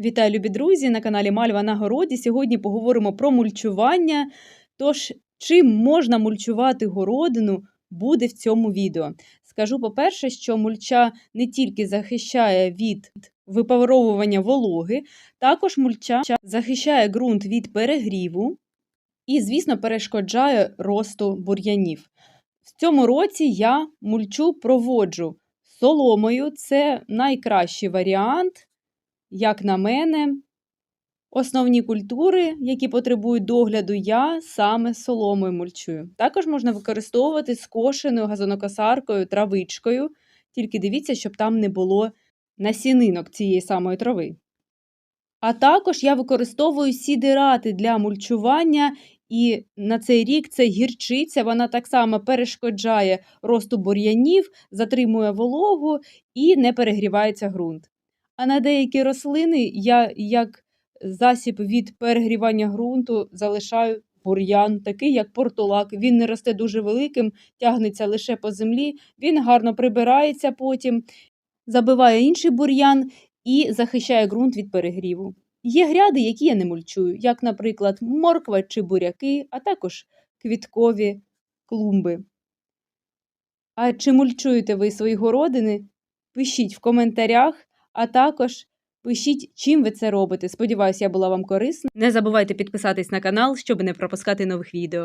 Вітаю, любі друзі! На каналі Мальва на городі. Сьогодні поговоримо про мульчування. Тож, чим можна мульчувати городину, буде в цьому відео. Скажу, по-перше, що мульча не тільки захищає від випаровування вологи, також мульча захищає ґрунт від перегріву і, звісно, перешкоджає росту бур'янів. В цьому році я мульчу проводжу соломою. Це найкращий варіант як на мене, основні культури, які потребують догляду, я саме соломою мульчую. Також можна використовувати скошеною газонокосаркою, травичкою, тільки дивіться, щоб там не було насінинок цієї самої трави. А також я використовую сідирати для мульчування, і на цей рік це гірчиця, вона так само перешкоджає росту бур'янів, затримує вологу і не перегрівається ґрунт. А на деякі рослини я як засіб від перегрівання ґрунту залишаю бур'ян, такий як портулак. Він не росте дуже великим, тягнеться лише по землі, він гарно прибирається потім, забиває інший бур'ян і захищає ґрунт від перегріву. Є гряди, які я не мульчую, як, наприклад, морква чи буряки, а також квіткові клумби. А чи мульчуєте ви свої городини? Пишіть в коментарях. А також пишіть, чим ви це робите. Сподіваюся, я була вам корисна. Не забувайте підписатись на канал, щоб не пропускати нових відео.